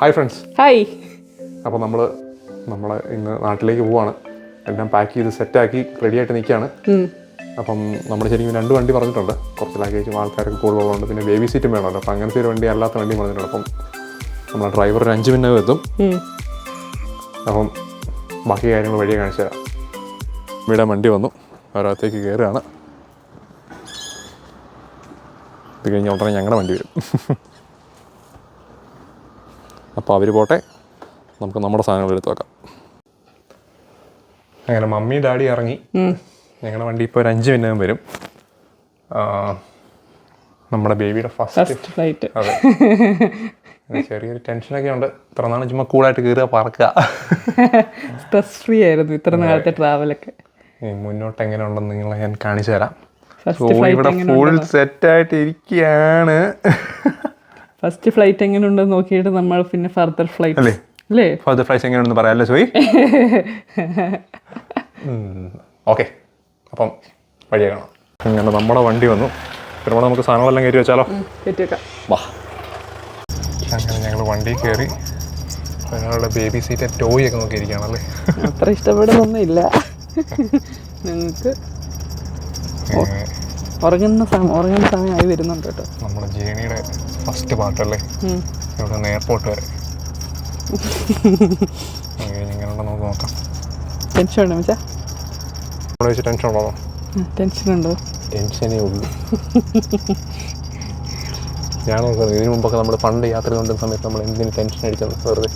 Hi friends hi അപ്പോൾ നമ്മൾ നമ്മളെ ഇന്ന് നാട്ടിലേക്ക് പോവാണ്. എല്ലാം പാക്ക് ചെയ്ത് സെറ്റാക്കി റെഡിയായിട്ട് നിൽക്കുകയാണ്. അപ്പം നമ്മൾ ശരിക്കും രണ്ട് വണ്ടി പറഞ്ഞിട്ടുണ്ട്. കുറച്ച് ലഗേജും ആൾക്കാരൊക്കെ കൂടുതലുള്ളതുകൊണ്ട് പിന്നെ ബേബി സീറ്റും വേണമല്ലോ. അപ്പം അങ്ങനത്തെ ഒരു വണ്ടി അല്ലാത്ത വണ്ടി പറഞ്ഞിട്ടുണ്ട്. അപ്പം നമ്മളെ ഡ്രൈവർ ഒരു അഞ്ച് മിനിറ്റ് എത്തും. അപ്പം ബാക്കി കാര്യങ്ങൾ വഴിയെ കാണിച്ചു തരാം. ഇവിടെ വണ്ടി വന്നു. ഓരോത്തേക്ക് കയറുകയാണ്. ഇത് കഴിഞ്ഞ ഉടനെ ഞങ്ങളുടെ വണ്ടി വരും. അപ്പോൾ അവർ പോട്ടെ. നമുക്ക് നമ്മുടെ സാധനങ്ങൾ എടുത്ത് വെക്കാം. അങ്ങനെ മമ്മി ഡാഡി ഇറങ്ങി. ഞങ്ങളുടെ വണ്ടി ഇപ്പോൾ ഒരു അഞ്ച് മിനിറ്റ് വരും. നമ്മുടെ ബേബിയുടെ ഫസ്റ്റ് ഫ്ലൈറ്റ് അതെ. ചെറിയൊരു ടെൻഷനൊക്കെ ഉണ്ട്. ഇത്ര നാളെ ചുമ്മാ കൂടായിട്ട് കയറുക പറക്കുക. സ്ട്രെസ് ഫ്രീ ആയിരുന്നു ഇത്ര നാളത്തെ ട്രാവലൊക്കെ മുന്നോട്ട് എങ്ങനെ ഉണ്ടെന്ന് നിങ്ങളെ ഞാൻ കാണിച്ചു തരാം. ഫസ്റ്റ് ഫ്ലൈറ്റ് ഇവിടെ ഫുൾ സെറ്റായിട്ട് ഇരിക്കുകയാണ്. ഫസ്റ്റ് ഫ്ലൈറ്റ് എങ്ങനെ ഉണ്ടെന്ന് നോക്കിയിട്ട് നമ്മൾ പിന്നെ ഫർദർ ഫ്ലൈറ്റ് അല്ലേ? അല്ലേ? ഫർദർ എങ്ങനെ ഉണ്ടെന്ന് പറയാമല്ലോ സോയി? ഓക്കെ അപ്പം വഴിയെ കാണാം. അങ്ങനെ നമ്മുടെ വണ്ടി വന്നു. പിന്നെ നമുക്ക് സാധനങ്ങളെല്ലാം കയറ്റി വെച്ചാലോ? വാ. അങ്ങനെ ഞങ്ങൾ വണ്ടി കയറി ഞങ്ങളുടെ ബേബി സീറ്റ് ടോയ് ഒക്കെ നോക്കിയിരിക്കുകയാണല്ലേ അത്ര ഇഷ്ടപ്പെടുന്നൊന്നുമില്ല. ഞങ്ങൾക്ക് ഉറങ്ങുന്ന സമയം ഉറങ്ങുന്ന സമയമായി വരുന്നുണ്ട് കേട്ടോ. നമ്മുടെ ജേണിയുടെ ഫസ്റ്റ് പാട്ടല്ലേ. ഇവിടെ എയർപോർട്ട് വരെ. നമുക്ക് നോക്കാം. ടെൻഷൻ ഉണ്ടോ മച്ചാ? ഇവിടെ വെച്ച് ടെൻഷൻ ഉണ്ടോ ടെൻഷൻ ഉണ്ടോ? ടെൻഷനേ ഉള്ളൂ. ഞാൻ നോക്കുന്നത് ഇതിനു മുമ്പൊക്കെ നമ്മൾ പണ്ട് യാത്ര കൊണ്ടുന്ന സമയത്ത് നമ്മൾ എന്തിനു ടെൻഷൻ അടിച്ചത് വെറുതെ?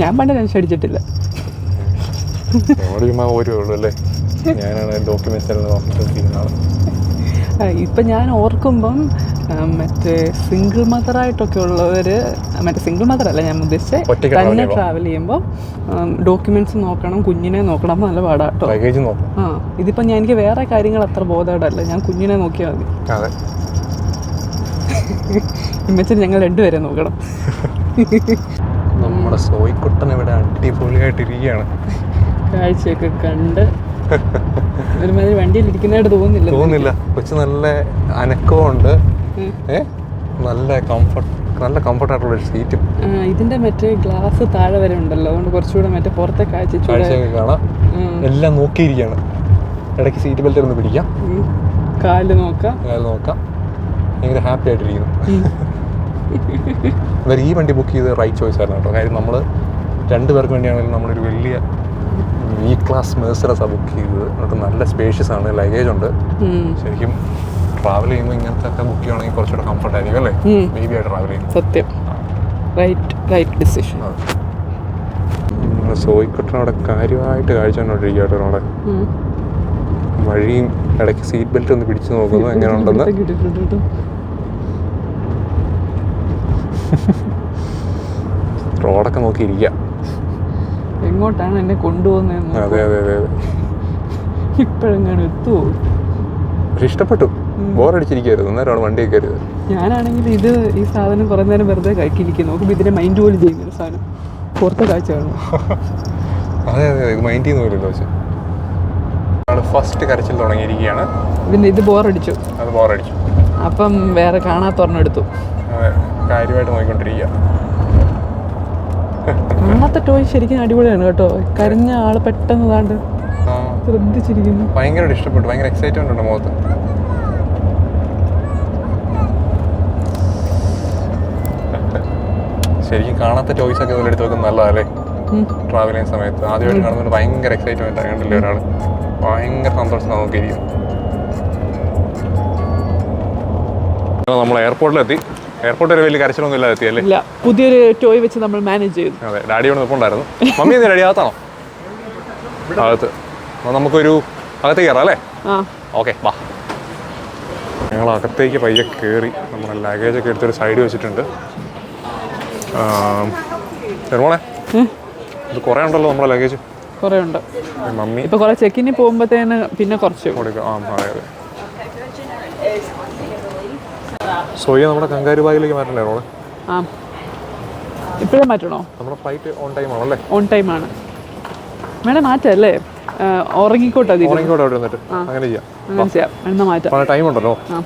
ഞാൻ പണ്ട് ടെൻഷൻ അടിച്ചിട്ടില്ല. ഒരു ചുമ്മാ ഓരോ ഉള്ളൂ അല്ലേ? ഞാനാണ് ഡോക്യുമെന്റ്സ് എല്ലാം നോക്കിക്കൊണ്ടിരിക്കുന്ന ആൾ ഇപ്പൊ ഞാൻ ഓർക്കുമ്പം മറ്റേ സിംഗിൾ മദറായിട്ടൊക്കെ ഉള്ളവർ മറ്റേ സിംഗിൾ മദർ അല്ല ഞാൻ ഉദ്ദേശിച്ചത് തന്നെ ട്രാവൽ ചെയ്യുമ്പോൾ ഡോക്യുമെന്റ്സ് നോക്കണം കുഞ്ഞിനെ നോക്കണം നല്ല പാടാട്ടോ. ആ ഇതിപ്പോൾ ഞാൻ എനിക്ക് വേറെ കാര്യങ്ങൾ അത്ര ബോധമല്ല ഞാൻ കുഞ്ഞിനെ നോക്കിയാൽ മതി. ഇമ്മച്ചൻ ഞങ്ങൾ രണ്ടുപേരെ നോക്കണം. നമ്മുടെ സോയിക്കുട്ടൻ ഇവിടെ അടിപൊളിയായിട്ടിരിക്കുകയാണ്. കാഴ്ചയൊക്കെ കണ്ട് ഒരുമാതിരി വണ്ടിയിൽ ഇരിക്കുന്നതായിട്ട് തോന്നുന്നില്ല. തോന്നില്ല കൊച്ചു നല്ല അനക്കമുണ്ട് ഉണ്ട് നല്ല കംഫർട്ട് നല്ല കംഫർട്ടായിട്ടുള്ള ഒരു സീറ്റും ഇതിന്റെ മറ്റേ ഗ്ലാസ് താഴെ വരെ ഉണ്ടല്ലോ. അതുകൊണ്ട് കുറച്ചുകൂടെ മറ്റേ പുറത്തെ കാഴ്ച കാഴ്ചയൊക്കെ കാണാം. എല്ലാം നോക്കിയിരിക്കുകയാണ്. ഇടയ്ക്ക് സീറ്റ് ബെൽറ്റ് ഒന്ന് പിടിക്കാം. കാൽ നോക്കാം. കാൽ നോക്കാം. ഭയങ്കര ഹാപ്പി ആയിട്ടിരിക്കുന്നു. അതായത് ഈ വണ്ടി ബുക്ക് ചെയ്ത് റൈറ്റ് ചോയ്സ് ആയിരുന്നു കേട്ടോ. കാര്യം നമ്മൾ രണ്ടു പേർക്ക് വേണ്ടിയാണെങ്കിലും നമ്മളൊരു വലിയ ഇ ക്ലാസ് മേഴ്സറസാണ് ബുക്ക് ചെയ്തത്. എന്നിട്ട് നല്ല സ്പേഷ്യസ് ആണ്. ലഗേജ് ഉണ്ട്. ശരിക്കും ട്രാവൽ ചെയ്യുമ്പോൾ ഇങ്ങനത്തെ ഒക്കെ ബുക്ക് ചെയ്യണമെങ്കിൽ കുറച്ചുകൂടെ കംഫർട്ട് ആയിരിക്കും അല്ലേ. ബേബി ആയിട്ട് ട്രാവൽ ചെയ്യും. സത്യം. റൈറ്റ് റൈറ്റ് ഡിസിഷൻ സോയിക്കുട്ടൻ അവിടെ കാര്യമായിട്ട് കാഴ്ച കണ്ടോണ്ടിരിക്കുക കേട്ടോ അവിടെ വഴിയും ഇടയ്ക്ക് സീറ്റ് ബെൽറ്റ് ഒന്ന് പിടിച്ചു നോക്കുന്നു. എങ്ങനെ ഉണ്ടെന്ന് റോഡൊക്കെ നോക്കിയിരിക്കുക. എങ്ങോട്ടാണ് എന്നെ കൊണ്ടുപോകുന്നത് അതെ അതെ അതെ ഇപ്പോഴെങ്ങാനും എത്തുമോ പക്ഷെ ഇഷ്ടപ്പെട്ടു. ബോറടിച്ചിരിക്കരുത് അന്നേരമാണ് വണ്ടി കയറിയത്. ഞാനാണെങ്കിൽ ഇത് ഈ സാധനം കുറേ നേരം വെറുതെ കഴിക്കിരിക്കുന്നു. നോക്കുമ്പോൾ ഇതിനെ മൈൻഡ് പോലും ചെയ്യുന്ന സാധനം. പുറത്തെ കാഴ്ച കാണും അതെ അതെ. ഇത് മൈൻഡ് ചെയ്യുന്ന പക്ഷെ. പക്ഷേ ഫസ്റ്റ് കരച്ചിൽ തുടങ്ങിയിരിക്കുകയാണ്. ഇതിന്റെ ഇത് ബോറടിച്ചു. അത് ബോറടിച്ചു. അപ്പം വേറെ കാണാത്ത ഒരെണ്ണം എടുത്തു കാര്യമായിട്ട് നോക്കിക്കൊണ്ടിരിക്കുക. കാണാത്ത ടോയ് ശരിക്കും അടിപൊളിയാണ് കേട്ടോ. കരിഞ്ഞ ആൾ പെട്ടെന്ന് താണ്ട് ശ്രദ്ധിച്ചിരിക്കുന്നു. ഭയങ്കര ഇഷ്ടപ്പെട്ടു. ഭയങ്കര എക്സൈറ്റ്മെന്റ് ഉണ്ട് മുഖത്ത്. ശരിക്കും കാണാത്ത ടോയ്സ് ഒക്കെ ഇതിലെടുത്ത് വെക്കുന്നത് നല്ലതല്ലേ. ട്രാവൽ ചെയ്യുന്ന സമയത്ത്. ആദ്യമായിട്ട് കാണുന്നത് ഭയങ്കര എക്സൈറ്റ്മെന്റ് കണ്ടില്ലേ ഒരാൾ ഭയങ്കര സന്തോഷം നോക്കിയിരിക്കും നമ്മൾ എയർപോർട്ടിലെത്തി എയർപോർട്ട് വരെ വലിയ കരച്ചിലൊന്നും ഇല്ലാതെ എത്തിയല്ലേ ഇല്ല പുതിയൊരു ടോയ് വെച്ച് നമ്മൾ മാനേജ് ചെയ്തു. അതെ ഡാഡി ഇവിടെ നിൽപ്പുണ്ടായിരുന്നു മമ്മി എന്ത് ഡാഡി അകത്താണോ? അകത്ത്. നമുക്കൊരു അകത്തേക്ക് കയറാം അല്ലേ? ഓക്കെ വാ. ഞങ്ങൾ അകത്തേക്ക് പയ്യെ കയറി നമ്മുടെ ലഗേജ് ഒക്കെ എടുത്തൊരു സൈഡ് വെച്ചിട്ടുണ്ട്. ഉം. ഇത് കുറേ ഉണ്ടല്ലോ നമ്മുടെ ലഗേജ് കുറേ ഉണ്ട്. മമ്മി. ഇപ്പൊ കുറെ ചെക്കിന് പോകുമ്പോഴത്തേന് പിന്നെ കുറച്ച്. കൊടുക്കാം ആ അതെ അതെ. സോയ നമ്മുടെ കങ്കാരുബാഗിലേക്ക് മാറ്റണ്ടേ മോളെ ആ. ഇപ്പോഴേ മാറ്റണോ? നമ്മുടെ ഫ്ലൈറ്റ് ഓൺ ടൈം ആണല്ലേ? ഓൺ ടൈം ആണ്. മേഡം മാറ്റല്ലേ? ഉറങ്ങിക്കോട്ടെ ഓണിക്കോട്ടെ അവിടെ വന്നിട്ട് അങ്ങനെ ചെയ്യാം. അങ്ങനെ ചെയ്യാം. എന്നാ മാറ്റാം. ടൈം ഉണ്ടല്ലോ. ആ.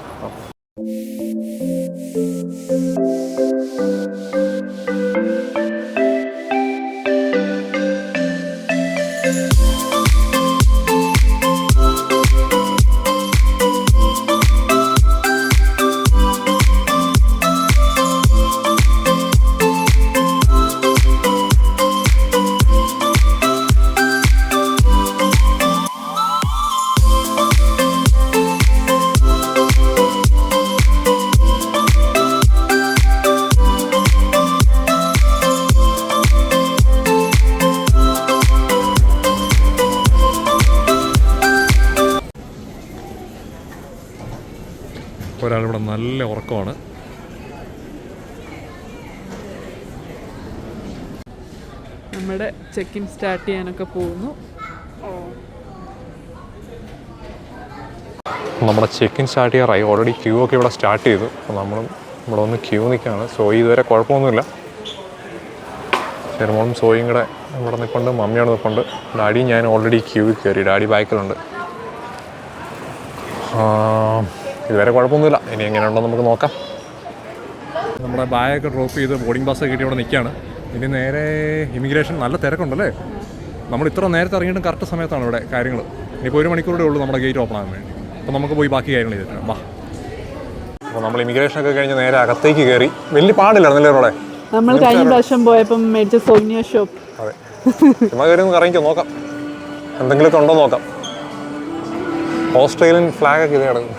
അവിടെ നല്ല ഉറക്കമാണ്. നമ്മുടെ ചെക്ക് ഇൻ സ്റ്റാർട്ട് ചെയ്യാനൊക്കെ പോകുന്നു. നമ്മുടെ ചെക്ക് ഇൻ സ്റ്റാർട്ട് ചെയ്യാറായി ഓൾറെഡി ക്യൂ ഒക്കെ ഇവിടെ സ്റ്റാർട്ട് ചെയ്തു. അപ്പോൾ നമ്മളും ഇവിടെ ഒന്ന് ക്യൂ നിൽക്കുകയാണ്. സോയി ഇതുവരെ കുഴപ്പമൊന്നുമില്ല. ചെറുമോളും സോയും കൂടെ ഇവിടെ നിൽപ്പുണ്ട് മമ്മിയോട് നിൽപ്പുണ്ട് ഡാഡി ഞാൻ ഓൾറെഡി ക്യൂവിൽ കയറി. ഡാഡി ബാക്കിലുണ്ട്. ഇതുവരെ കുഴപ്പമൊന്നുമില്ല. ഇനി എങ്ങനെയുണ്ടോ നമുക്ക് നോക്കാം. നമ്മുടെ ബാഗൊക്കെ ഡ്രോപ്പ് ചെയ്ത് ബോർഡിംഗ് പാസ് കിട്ടി ഇവിടെ നിൽക്കുകയാണ്. ഇനി നേരെ ഇമിഗ്രേഷൻ നല്ല തിരക്കുണ്ടല്ലേ? നമ്മൾ ഇത്ര നേരത്തെ ഇറങ്ങിയിട്ടും കറക്റ്റ് സമയത്താണ് ഇവിടെ കാര്യങ്ങൾ ഇനിയിപ്പോൾ ഒരു മണിക്കൂറേ ഉള്ളൂ നമ്മുടെ ഗേറ്റ് ഓപ്പൺ ആകാൻ വേണ്ടി. അപ്പോൾ നമുക്ക് പോയി ബാക്കി കാര്യങ്ങൾ ചെയ്തിട്ട് വാ. അപ്പോൾ നമ്മൾ ഇമിഗ്രേഷൻ ഒക്കെ കഴിഞ്ഞ് നേരെ അകത്തേക്ക് കയറി. വലിയ പാടില്ലായിരുന്നല്ലേ ഇവിടെ? നമ്മൾ കഴിഞ്ഞ പ്രാവശ്യം പോയപ്പം മേടിച്ച സോനിയ ഷോപ്പ് അതെ. ചുമ്മാ കയറി ഒന്ന് കറങ്ങിക്കോ നോക്കാം. എന്തെങ്കിലുമൊക്കെ ഉണ്ടോ നോക്കാം. ഓസ്ട്രേലിയൻ ഫ്ലാഗ് ഒക്കെ ഇത് കിടക്കുന്നു.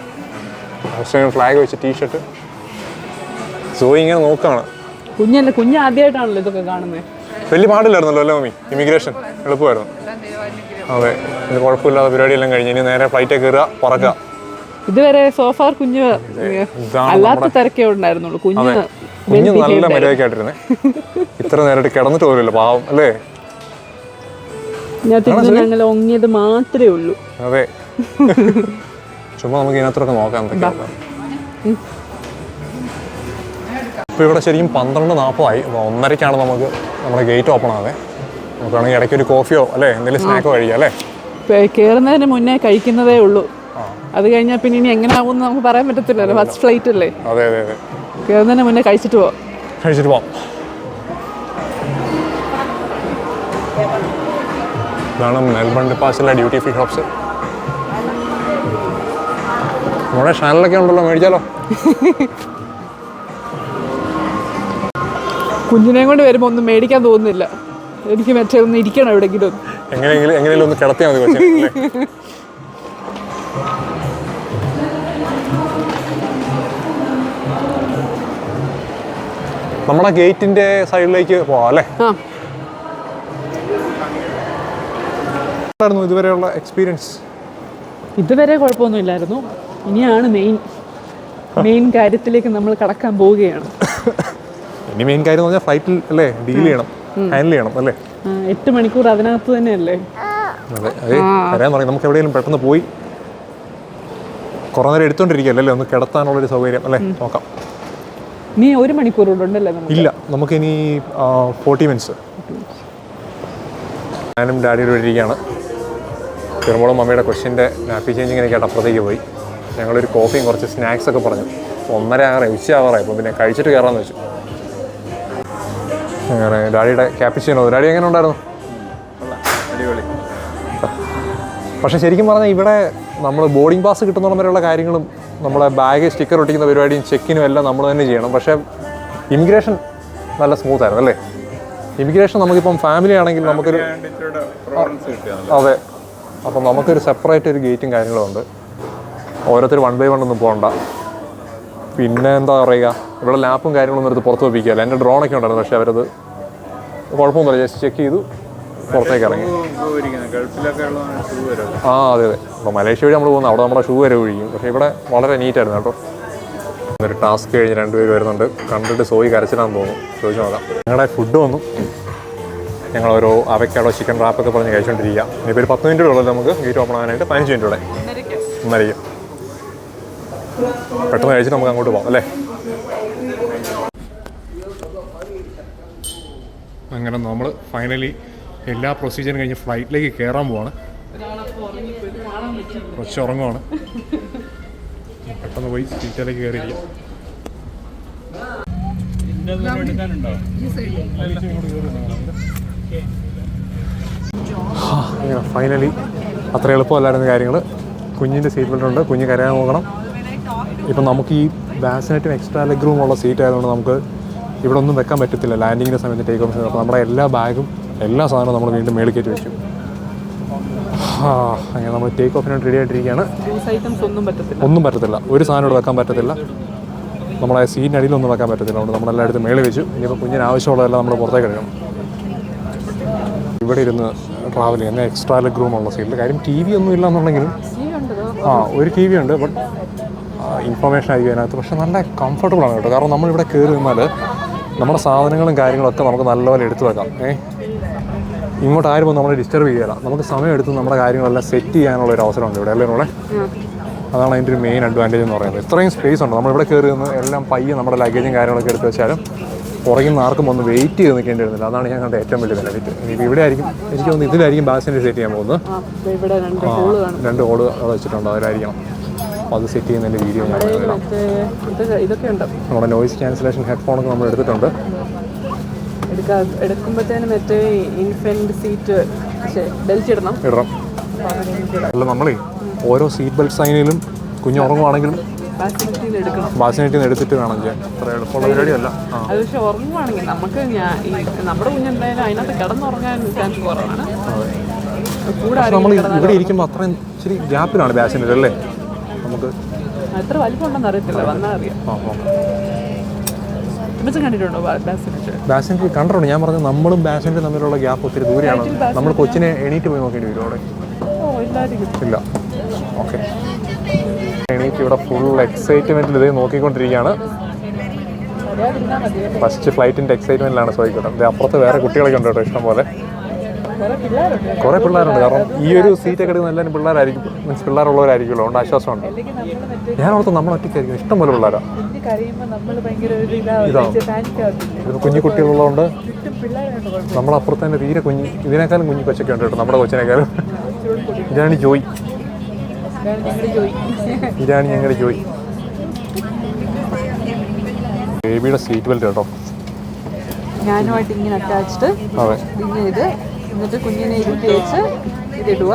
ഓസ്ട്രേലിയൻ ഫ്ലാഗ് വെച്ച് ടീഷർട്ട് സോയി ഇങ്ങനെ നോക്കുകയാണ് കുഞ്ഞല്ല കുഞ്ഞ് ആദ്യമായിട്ടാണല്ലോ ഇതൊക്കെ കാണുന്നത് വലിയ പാടില്ലായിരുന്നല്ലോ അല്ലേ മമ്മി? ഇമിഗ്രേഷൻ എളുപ്പമായിരുന്നു. അതെ ഇത് കുഴപ്പമില്ലാത്ത പരിപാടിയെല്ലാം കഴിഞ്ഞ് ഇനി നേരെ ഫ്ലൈറ്റ് കയറുക പറക്കുക. ഇതുവരെ സോഫാർ കുഞ്ഞ് അല്ലാത്ത തിരക്കേ ഉണ്ടായിരുന്നുള്ളൂ. കുഞ്ഞ് കുഞ്ഞ് നല്ല മര്യാദക്കായിട്ടിരുന്നേ ഇത്ര നേരമായിട്ട് കിടന്നിട്ട് പോലുമില്ല പാവം അല്ലേ? ഞങ്ങൾ ഒങ്ങിയത് മാത്രമേ ഉള്ളൂ. അതെ. ചുമ്മാ നമുക്ക് ഇതിനകത്തൊക്കെ നോക്കാം എന്തൊക്കെയാണ് ഇപ്പോൾ ഇവിടെ ശരിക്കും പന്ത്രണ്ട് നാൽപ്പതായി. അപ്പോൾ ഒന്നരയ്ക്കാണ് നമുക്ക് നമ്മുടെ ഗേറ്റ് ഓപ്പൺ ആവേ നമുക്ക് വേണമെങ്കിൽ ഇടയ്ക്ക് ഒരു കോഫിയോ അല്ലേ എന്തെങ്കിലും സ്നാക്കോ കഴിക്കാം അല്ലേ? കയറുന്നതിന് മുന്നേ കഴിക്കുന്നതേ ഉള്ളൂ. അത് കഴിഞ്ഞാൽ പിന്നെ ഇനി എങ്ങനെ എന്ന് നമുക്ക് പറയാൻ പറ്റത്തില്ലല്ലോ. ഫസ്റ്റ് ഫ്ലൈറ്റ് അല്ലേ? അതെ അതെ അതെ. കയറുന്നതിന് മുന്നേ കഴിച്ചിട്ട് പോവാം. കഴിച്ചിട്ട് പോവാം. ഇതാണ് മെൽബൺ ഡിപ്പാസിലെ ഡ്യൂട്ടി ഫ്രീ ഷോപ്സ് നമ്മുടെ ഷാനലൊക്കെ ഉണ്ടല്ലോ മേടിച്ചാലോ? കുഞ്ഞിനെയും കൊണ്ട് വരുമ്പോൾ ഒന്നും മേടിക്കാൻ തോന്നുന്നില്ല. എനിക്ക് മറ്റേ ഒന്ന് ഇരിക്കണം എവിടെങ്കിലും എങ്ങനെയെങ്കിലും എങ്ങനെയെങ്കിലും ഒന്ന് കിടത്തിയാൽ മതി നമ്മുടെ ഗേറ്റിന്റെ സൈഡിലേക്ക് പോവാം അല്ലേ? കുഴപ്പമൊന്നും ഇല്ലായിരുന്നു ഇതുവരെയുള്ള എക്സ്പീരിയൻസ് ഇതുവരെ കുഴപ്പമൊന്നുമില്ലായിരുന്നു ഇനിയാണ് മെയിൻ മെയിൻ കാര്യത്തിലേക്ക് നമ്മൾ കടക്കാൻ പോവുകയാണ്. ഇനി മെയിൻ കാര്യം പറഞ്ഞാൽ ഫ്ലൈറ്റിൽ അല്ലേ? ഡീൽ ചെയ്യണം. ഹാൻഡിൽ ചെയ്യണം അല്ലേ? എട്ട് മണിക്കൂർ അതിനകത്ത് തന്നെയല്ലേ? അതെ അതെ പറയാൻ പറയും നമുക്ക് എവിടെയെങ്കിലും പെട്ടെന്ന് പോയി കുറേ നേരം എടുത്തോണ്ടിരിക്കുകയല്ലേ? അല്ലേ? ഒന്ന് കിടത്താനുള്ളൊരു സൗകര്യം അല്ലേ? നോക്കാം. നീ ഒരു മണിക്കൂർ ഉണ്ടല്ലേ നമുക്ക് ഇല്ല നമുക്കിനി ഫോർട്ടി മിനിറ്റ്സ് ഞാനും ഡാഡിയുടെ ഇരിക്കുകയാണ്. ചെറുമ്പോളും മമ്മിയുടെ ക്വസ്റ്റിന്റെ നാപ്പി ചേഞ്ചിങ്ങിനൊക്കെ അപ്പുറത്തേക്ക് പോയി. ഞങ്ങളൊരു കോഫിയും കുറച്ച് സ്നാക്സ് ഒക്കെ പറഞ്ഞു. ഒന്നര ആറ് ഉച്ച ആവാറായി അപ്പോൾ പിന്നെ കഴിച്ചിട്ട് കയറാമെന്ന് വെച്ചു. അങ്ങനെ ഡാഡിയുടെ ക്യാപ്പിച്ചിനോ ഡാഡി എങ്ങനെ ഉണ്ടായിരുന്നു? പക്ഷേ ശരിക്കും പറഞ്ഞാൽ ഇവിടെ നമ്മൾ ബോർഡിംഗ് പാസ് കിട്ടുന്നിടം വരെയുള്ള കാര്യങ്ങളും നമ്മളെ ബാഗ് സ്റ്റിക്കർ ഒട്ടിക്കുന്ന പരിപാടിയും ചെക്കിനും എല്ലാം നമ്മൾ തന്നെ ചെയ്യണം. പക്ഷേ ഇമിഗ്രേഷൻ നല്ല സ്മൂത്ത് ആയിരുന്നു അല്ലേ? ഇമിഗ്രേഷൻ നമുക്കിപ്പം ഫാമിലി ആണെങ്കിൽ നമുക്കൊരു അതെ. അപ്പം നമുക്കൊരു സെപ്പറേറ്റ് ഒരു ഗേറ്റും കാര്യങ്ങളും ഉണ്ട്. ഓരോരുത്തർ വൺ ബൈ വൺ ഒന്നും പോകണ്ട പിന്നെ എന്താ പറയുക? ഇവിടെ ലാപ്പും കാര്യങ്ങളൊന്നും എടുത്ത് പുറത്ത് വെപ്പിക്കുകയല്ല. എന്റെ ഡ്രോണൊക്കെ ഉണ്ടായിരുന്നു പക്ഷേ അവരത് കുഴപ്പമൊന്നുമില്ല. ജസ്റ്റ് ചെക്ക് ചെയ്തു പുറത്തേക്ക് ഇറങ്ങി. ആ അതെ അതെ. അപ്പോൾ മലേഷ്യ വഴി നമ്മൾ പോകുന്നത് അവിടെ നമ്മുടെ ഷൂ വരെ ഒഴിക്കും പക്ഷേ ഇവിടെ വളരെ നീറ്റായിരുന്നു കേട്ടോ. ഒരു ടാസ്ക് കഴിഞ്ഞ് രണ്ടുപേര് വരുന്നുണ്ട്. കണ്ടിട്ട് സോയി കരച്ചിലാന്ന് തോന്നുന്നു. ചോദിച്ചു നോക്കാം. ഞങ്ങളുടെ ഫുഡ് വന്നു. ഞങ്ങൾ ഓരോ അവയ്ക്കാടോ ചിക്കൻ റാപ്പൊക്കെ പറഞ്ഞ് കഴിച്ചുകൊണ്ടിരിക്കുക ഇനിയിപ്പോൾ ഒരു പത്ത് മിനിറ്റ് ഉള്ളത് നമുക്ക് ഗേറ്റ് ഓപ്പൺ ആകാനായിട്ട് പതിനഞ്ച് മിനിറ്റ് ഇവിടെ ഒന്നരയ്ക്കും. പെട്ടെന്ന് കഴിച്ചിട്ട് നമുക്ക് അങ്ങോട്ട് പോകാം അല്ലേ? അങ്ങനെ നമ്മൾ ഫൈനലി എല്ലാ പ്രൊസീജിയറും കഴിഞ്ഞ് ഫ്ലൈറ്റിലേക്ക് കയറാൻ പോവാണ്. കുറച്ച് ഉറങ്ങുവാണ്. പെട്ടെന്ന് പോയി സീറ്റിലേക്ക് കയറിയിരിക്കാം. ഫൈനലി അത്ര എളുപ്പമല്ലായിരുന്നു കാര്യങ്ങൾ കുഞ്ഞിന്റെ സീറ്റ് ബെൽറ്റ് ഉണ്ട്. കുഞ്ഞ് കരയാൻ നോക്കണം. ഇപ്പം നമുക്ക് ഈ ബാസിനെറ്റും എക്സ്ട്രാ ലെഗ് റൂം ഉള്ള സീറ്റ് ആയതുകൊണ്ട് നമുക്ക് ഇവിടെ ഒന്നും വെക്കാൻ പറ്റത്തില്ല. ലാൻഡിങ്ങിന്റെ സമയത്ത് ടേക്ക് ഓഫ് അപ്പോൾ നമ്മുടെ എല്ലാ ബാഗും എല്ലാ സാധനവും നമ്മൾ വീണ്ടും മേളിൽ കയറ്റി വെച്ചു. ആ അങ്ങനെ നമ്മൾ ടേക്ക് ഓഫിനായിട്ട് റെഡി ആയിട്ടിരിക്കുകയാണ്. ഒന്നും പറ്റത്തില്ല. ഒരു സാധനം ഇവിടെ വെക്കാൻ പറ്റത്തില്ല. നമ്മളെ സീറ്റിനടിയിലൊന്നും വെക്കാൻ പറ്റത്തില്ല. അതുകൊണ്ട് നമ്മളെല്ലാം എടുത്ത് മേളിൽ വെച്ചു. ഇനിയിപ്പോൾ കുഞ്ഞിന് ആവശ്യമുള്ളതെല്ലാം നമ്മൾ പുറത്തേക്ക് എടുക്കണം ഇവിടെ ഇരുന്ന് ട്രാവൽ ചെയ്യുന്ന എക്സ്ട്രാ ലെഗ് റൂം ഉള്ള സീറ്റിൽ കാര്യം ടി വി ഒന്നും ഇല്ല എന്നുണ്ടെങ്കിലും ആ ഒരു ടി വി ഉണ്ട്. ബട്ട് ഇൻഫർമേഷൻ ആയിരിക്കും അതിനകത്ത്. പക്ഷെ നല്ല കംഫർട്ടബിൾ ആണ് കേട്ടോ. കാരണം നമ്മളിവിടെ കയറി നിന്നാൽ നമ്മുടെ സാധനങ്ങളും കാര്യങ്ങളൊക്കെ നമുക്ക് നല്ലപോലെ എടുത്തു വെക്കാം. ഏ? ഇങ്ങോട്ട് ആരും നമ്മളെ ഡിസ്റ്റർബ് ചെയ്യില്ല. നമുക്ക് സമയം എടുത്ത് നമ്മുടെ കാര്യങ്ങളെല്ലാം സെറ്റ് ചെയ്യാനുള്ള ഒരു അവസരമുണ്ട് ഇവിടെ അല്ലേ നമ്മളെ അതാണ് അതിന്റെ ഒരു മെയിൻ അഡ്വാന്റേജ് എന്ന് പറയുന്നത്. ഇത്രയും സ്പേസ് ഉണ്ട്. നമ്മളിവിടെ കയറി നിന്ന് എല്ലാം പയ്യെ നമ്മുടെ ലഗേജും കാര്യങ്ങളൊക്കെ എടുത്ത് വെച്ചാലും പുറകിൽ നിന്ന് ആർക്കും ഒന്ന് വെയിറ്റ് ചെയ്ത് നിൽക്കേണ്ടി വരുന്നില്ല അതാണ് ഞാൻ കണ്ട ഏറ്റവും വലിയ ബെനിഫിറ്റ് ഇനി ഇവിടെ ആയിരിക്കും. എനിക്ക് തോന്നുന്നു ഇതിലായിരിക്കും ബാസിന്റെ സെറ്റ് ചെയ്യാൻ പോകുന്നത്. രണ്ട് ഹോൾ വെച്ചിട്ടുണ്ട്. അതിലായിരിക്കണം. അപ്പോൾ അത് സെറ്റ് ചെയ്യുന്നതിന്റെ വീഡിയോ ഞാൻ ഉണ്ട്. നമ്മുടെ നോയിസ് ക്യാൻസലേഷൻ ഹെഡ്ഫോണൊക്കെ നമ്മൾ എടുത്തിട്ടുണ്ട്. എടുക്കാ എടുക്കുമ്പോഴത്തേനും മറ്റേ ഇൻഫന്റ് സീറ്റ് ബെൽറ്റ് ഇടണം. ഇടണം. അല്ല നമ്മളേ ഓരോ സീറ്റ് ബെൽറ്റ് സൈനിലും കുഞ്ഞ് ഉറങ്ങുവാണെങ്കിലും ബാസിനേറ്റിൽ നിന്ന് എടുത്തിട്ട് വേണം ചെയ്യാൻ. അത്ര എളുപ്പമുള്ള പരിപാടിയല്ല. അത് പക്ഷെ ഉറങ്ങുവാണെങ്കിൽ നമുക്ക് ഞാൻ നമ്മുടെ കുഞ്ഞെന്തായാലും അതിനകത്ത് കിടന്നുറങ്ങാൻ ചാൻസ് കുറവാണ്. നമ്മൾ ഇവിടെ ഇരിക്കുമ്പോൾ അത്രയും ഇച്ചിരി ഗ്യാപ്പിലാണ് ബാസിന്റെ അല്ലേ? നമുക്ക് എത്ര വലിപ്പം ഉണ്ടെന്ന് അറിയത്തില്ല വന്നാൽ അറിയാം. കണ്ടിട്ടുണ്ടോ കണ്ടിട്ടുണ്ട്. ഞാൻ പറഞ്ഞു നമ്മളും ബാസഞ്ചറും തമ്മിലുള്ള ഗ്യാപ്പ് ഒത്തിരി ദൂരെയാണ്. നമ്മൾ കൊച്ചിനെ എണീറ്റ് പോയി നോക്കേണ്ടി വരും അവിടെ. ഇല്ല. ഓക്കെ. എണീറ്റ് ഇവിടെ ഫുൾ എക്സൈറ്റ്മെന്റിൽ ഇതേ നോക്കിക്കൊണ്ടിരിക്കുകയാണ്. ഫസ്റ്റ് ഫ്ലൈറ്റിന്റെ എക്സൈറ്റ്മെന്റിലാണ് സോയിക്കോട്ടെ അപ്പുറത്ത് വേറെ കുട്ടികളൊക്കെ ഉണ്ട് കേട്ടോ ഇഷ്ടം പോലെ കുറെ പിള്ളേരുണ്ട്. കാരണം ഈ ഒരു സീറ്റൊക്കെ എടുക്കുന്ന എല്ലാവരും പിള്ളേരായിരിക്കും. മീൻസ് പിള്ളേരുള്ളവരായിരിക്കുമല്ലോ. അതുകൊണ്ട് ആശ്വാസമുണ്ട് ഞാൻ ഓർത്ത് നമ്മൾ ഒറ്റയ്ക്കായിരിക്കും. ഇഷ്ടം പോലെ പിള്ളേരാണ് കുഞ്ഞ് നമ്മൾ ഭയങ്കര ഒരു ഇതാവും പാനിക് ആവത്തില്ലേ ഇത് കുഞ്ഞു കുട്ടികളുള്ളതുകൊണ്ട് നമ്മളപ്പുറത്ത് തന്നെ തീരെ കുഞ്ഞ് ഇതിനേക്കാളും കുഞ്ഞു കൊച്ചൊക്കെ ഉണ്ട് കേട്ടോ നമ്മുടെ കൊച്ചിനേക്കാളും. ഇതാണ് ജോയി. ഇതാണ് ഞങ്ങളുടെ ജോയി. ഇതാണ് ബേബിയുടെ സീറ്റ് ബെൽറ്റ് കേട്ടോ. ഞാനുമായിട്ട് ഇങ്ങനെ അറ്റാച്ച്ഡ് ഇത് എന്നിട്ട് കുഞ്ഞിനെ ഇരുത്തി വെച്ച് ഇതിടുക.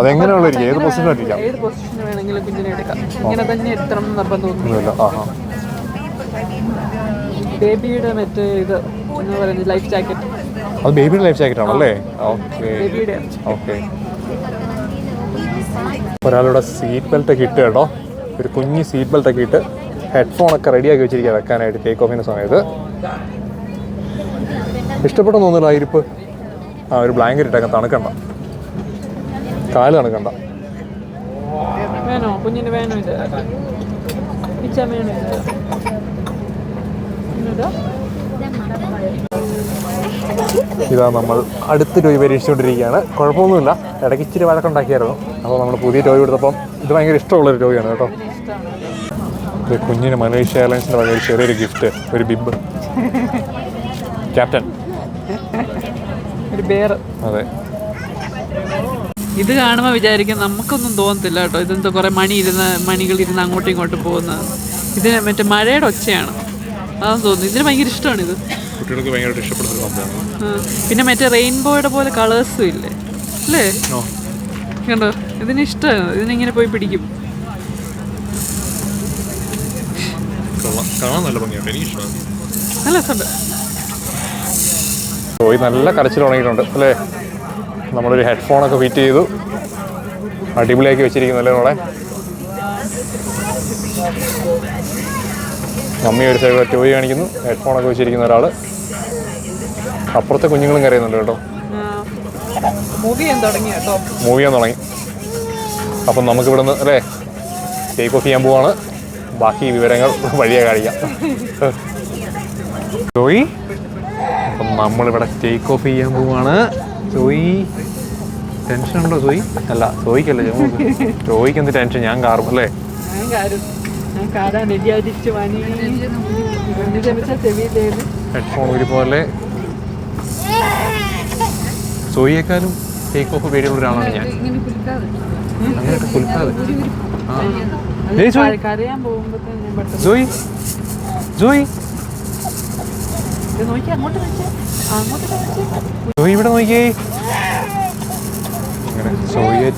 അതെങ്ങനെയുള്ള ഏത് പൊസിഷനിലിരിക്കാം ഏത് പൊസിഷൻ വേണമെങ്കിലും കുഞ്ഞിനെ എടുക്കാം. ഇങ്ങനെ തന്നെ എടുക്കണം എന്ന് നിർബന്ധമൊന്നുമില്ല ബേബിയുടെ മറ്റേ ഇത് എന്ന് പറയുന്നത് ലൈഫ് ജാക്കറ്റ് അത് ബേബിയുടെ ലൈഫ് ജാക്കറ്റ് ആണല്ലേ ഓക്കെ. ഓക്കെ. ഒരാളുടെ സീറ്റ് ബെൽറ്റ് ഒക്കെ ഇട്ട് കേട്ടോ. ഒരു കുഞ്ഞ് സീറ്റ് ബെൽറ്റ് ഒക്കെ ഇട്ട് ഹെഡ്ഫോൺ ഹെഡ്ഫോണൊക്കെ റെഡിയാക്കി വെച്ചിരിക്കുക വെക്കാനായിട്ട് ടേക്ക് ഓഫിന്റെ സമയത്ത്. ഇഷ്ടപ്പെട്ടെന്ന് തോന്നുന്നില്ല ഇരിപ്പ്. ആ ഒരു ബ്ലാങ്കറ്റ് ഇട്ടേക്കാൻ തണുക്കണ്ട. കാൽ തണുക്കണ്ട. വേണോ? കുഞ്ഞിന് വേണോ ഇത്? പിച്ച വേണോ ഇത്? ഇതാ നമ്മൾ അടുത്ത ടോയ് പരീക്ഷിച്ചുകൊണ്ടിരിക്കുകയാണ്. കുഴപ്പമൊന്നുമില്ല. ഇടയ്ക്ക് ഇച്ചിരി വഴക്കുണ്ടാക്കിയായിരുന്നു അപ്പോൾ നമ്മൾ പുതിയ ടോയ് എടുത്തപ്പം ഇത് ഭയങ്കര ഇഷ്ടമുള്ളൊരു ടോയാണ് കേട്ടോ. ഇത് കുഞ്ഞിന് മലേഷ്യ എയർലൈൻസിന്റെ വക ഒരു ചെറിയൊരു ഗിഫ്റ്റ് ഒരു ബിബ്. ക്യാപ്റ്റൻ. ഒരു ബേർ അതെ. ഇത് കാണുമ്പോൾ വിചാരിക്കും നമുക്കൊന്നും തോന്നത്തില്ല കേട്ടോ. ഇതെന്തോ കുറേ മണി ഇരുന്ന് മണികൾ ഇരുന്ന് അങ്ങോട്ടും ഇങ്ങോട്ടും പോകുന്ന ഇതിന് മറ്റേ മഴയുടെ ഒച്ചയാണ്. അതെന്ന് തോന്നുന്നു. ഇതിന് ഭയങ്കര ഇഷ്ടമാണ് ഇത് കുട്ടികൾക്ക് ഭയങ്കരമായിട്ട് ഇഷ്ടപ്പെടുന്ന പിന്നെ മറ്റേ റെയിൻബോയുടെ പോലെ കളേഴ്സും ഇല്ലേ? അല്ലേ? കണ്ടോ? ഇതിന് ഇഷ്ടമാണ്. ഇതിനിങ്ങനെ പോയി പിടിക്കും. നല്ല രസമുണ്ട്. ടോയ് നല്ല കരച്ചിൽ തുടങ്ങിയിട്ടുണ്ട്. അല്ലേ? നമ്മളൊരു ഹെഡ്ഫോണൊക്കെ ഫിറ്റ് ചെയ്തു. അടിപൊളിയാക്കി വെച്ചിരിക്കുന്നല്ലേ നമ്മളെ മമ്മി ഒരു സൈഡ് ടോയ് കാണിക്കുന്നു. ഹെഡ്ഫോണൊക്കെ വെച്ചിരിക്കുന്ന ഒരാൾ അപ്പുറത്തെ കുഞ്ഞുങ്ങളും കരയുന്നുണ്ട് കേട്ടോ. മൂവി ചെയ്യാൻ തുടങ്ങി. മൂവ് ചെയ്യാൻ തുടങ്ങി അപ്പം നമുക്ക് ഇവിടുന്ന് അല്ലേ? ടേക്ക് ഓഫ് ചെയ്യാൻ പോവാണ്. ബാക്കി വിവരങ്ങൾ വഴിയെ കാണിക്കാം. ജോയി? അപ്പം നമ്മളിവിടെ ടേക്ക് ഓഫ് ചെയ്യാൻ പോവാണ്. സോയി ടെൻഷൻ ഉണ്ടോ സോയി? അല്ല സോയിക്കല്ലേ ജോയിക്ക് എന്ത് ടെൻഷൻ ഞാൻ കാറും അല്ലേ? ഹെഡ്ഫോൺ ഒരുപോലെ ജോയിയേക്കാളും ടേക്ക് ഓഫ് പേടിയുള്ള ഒരാളാണ് ഞാൻ. അങ്ങനെയൊക്കെ കുലുക്കാതെ. ആ. ഏയ് ജോയ് ജോയ് നോക്കി അങ്ങോട്ട് വെച്ചേ അങ്ങോട്ട് വെച്ചേ ഇവിടെ നോക്കിയേ. അങ്ങനെ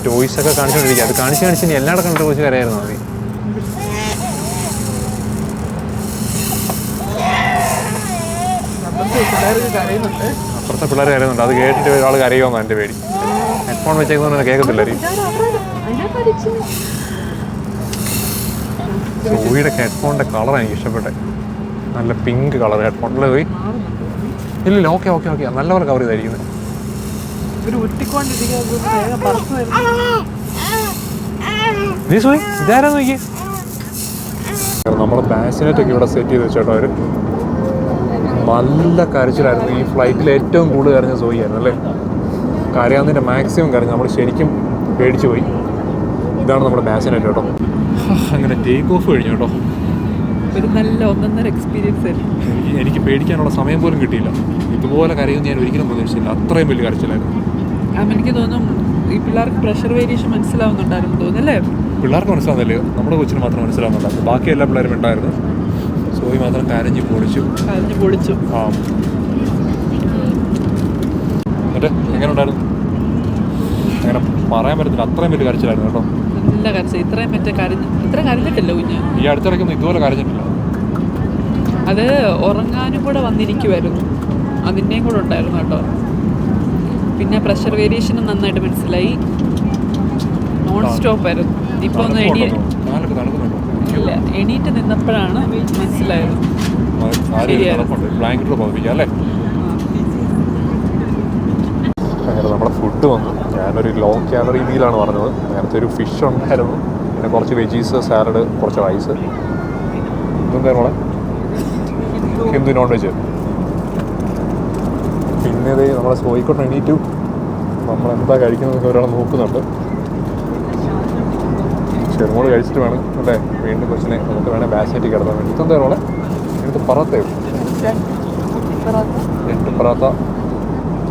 ടോയ്സ് ഒക്കെ കാണിച്ചുകൊണ്ടിരിക്കുക അത് കാണിച്ച് കാണിച്ച് ഇനി കണ്ടു കുറച്ച് കരയായിരുന്നു മതി അപ്പുറത്തെ പിള്ളേർ കരയുന്നുണ്ട്. അത് കേട്ടിട്ട് ഒരാൾ കരയുമെന്നാണ് എന്റെ പേടി. ഹെഡ്ഫോൺ വെച്ചേക്കുന്നതുകൊണ്ട് കേൾക്കത്തില്ല സോയിയുടെ ഹെഡ്ഫോണിന്റെ കളറാണ് എനിക്ക് ഇഷ്ടപ്പെട്ടെ നല്ല പിങ്ക് കളർ ഹെഡ്ഫോൺ അല്ലേ ജോയി ഇല്ല ഓക്കെ ഓക്കെ ഓക്കെ നല്ലപോലെ കവർ ചെയ്തായിരിക്കുന്നത് ഇതാരാ നമ്മൾ ബാസിനെറ്റ് ഒക്കെ ഇവിടെ സെറ്റ് ചെയ്ത് വെച്ചോട്ടോ അവർ നല്ല കരച്ചിലായിരുന്നു ഈ ഫ്ലൈറ്റിൽ ഏറ്റവും കൂടുതൽ കരഞ്ഞ സോയിയായിരുന്നു അല്ലേ കരയാവുന്നതിന്റെ മാക്സിമം കരഞ്ഞ് നമ്മൾ ശരിക്കും പേടിച്ചു പോയി ഇതാണ് നമ്മുടെ ബാസിനറ്റ് കേട്ടോ അങ്ങനെ ടേക്ക് ഓഫ് കഴിഞ്ഞു കേട്ടോ ഒരു നല്ല ഒന്നൊന്നര എക്സ്പീരിയൻസ് ആയിരുന്നു എനിക്ക് പേടിക്കാനുള്ള സമയം പോലും കിട്ടിയില്ല. ഇതുപോലെ കരയുമെന്ന് ഞാൻ ഒരിക്കലും പ്രതീക്ഷിച്ചില്ല. അത്രയും വലിയ കരച്ചിലായിരുന്നു. എനിക്ക് തോന്നും ഈ പിള്ളേർക്ക് പ്രഷർ വേരിയേഷൻ മനസ്സിലാവുന്നുണ്ടായിരുന്നു തോന്നുന്നല്ലേ പിള്ളേർക്ക് മനസ്സിലാവുന്നില്ല. നമ്മുടെ കൊച്ചിന് മാത്രം മനസ്സിലാവുന്നുണ്ടായിരുന്നു ബാക്കി എല്ലാ പിള്ളേരും ഉണ്ടായിരുന്നു. സോയി മാത്രം കരഞ്ഞ് പൊളിച്ചു. കരഞ്ഞു പൊളിച്ചു. ആ. എന്നിട്ട് എങ്ങനെ ഉണ്ടായിരുന്നു? അങ്ങനെ പറയാൻ പറ്റത്തില്ല. അത്രയും വലിയ കരച്ചിലായിരുന്നു കേട്ടോ. നല്ല കരച്ച ഇത്രയും മറ്റേ കരഞ്ഞ് ഇത്ര കരഞ്ഞിട്ടില്ല കുഞ്ഞ്? ഈ അടുത്തിടയ്ക്കൊന്നും ഇതുപോലെ കരഞ്ഞിട്ടില്ല അത് ഉറങ്ങാനും കൂടെ വന്നിരിക്കുമായിരുന്നു അതിന്റെയും കൂടെ ഉണ്ടായിരുന്നു കേട്ടോ. പിന്നെ പ്രഷർ വേരിയേഷനും നന്നായിട്ട് മനസ്സിലായി. നോൺ. സ്റ്റോപ്പ് ആയിരുന്നു. ഇപ്പോൾ ഒന്ന് എണീ ഇല്ല എണീറ്റ് നിന്നപ്പോഴാണ് മനസ്സിലായത്. ശരിയാണ്. അങ്ങനെ നമ്മുടെ ഫുഡ് വന്നു. ഞാനൊരു ലോ കാലറി മീലാണ് പറഞ്ഞത്. നേരത്തെ ഒരു ഫിഷ് ഉണ്ടായിരുന്നു. പിന്നെ കുറച്ച് വെജീസ് സാലഡ് കുറച്ച് റൈസ് ഇതെന്താ മോളെ? ഹിന്ദു നോൺ വെജ് പിന്നെ ഇത് നമ്മളെ സോയിക്കൊണ്ട് എണീറ്റു. നമ്മൾ എന്താ കഴിക്കുന്നത് ഒരാൾ നോക്കുന്നുണ്ട്. ചെറുമോട് കഴിച്ചിട്ട് വേണം അല്ലേ? വീണ്ടും കൊച്ചിനെ നമുക്ക് വേണേൽ ബാസിനേറ്റ് കിടത്താൻ വേണ്ടി ഇതെന്താ മോളെ? ഇത് പറത്തേ രണ്ട് പറാത്ത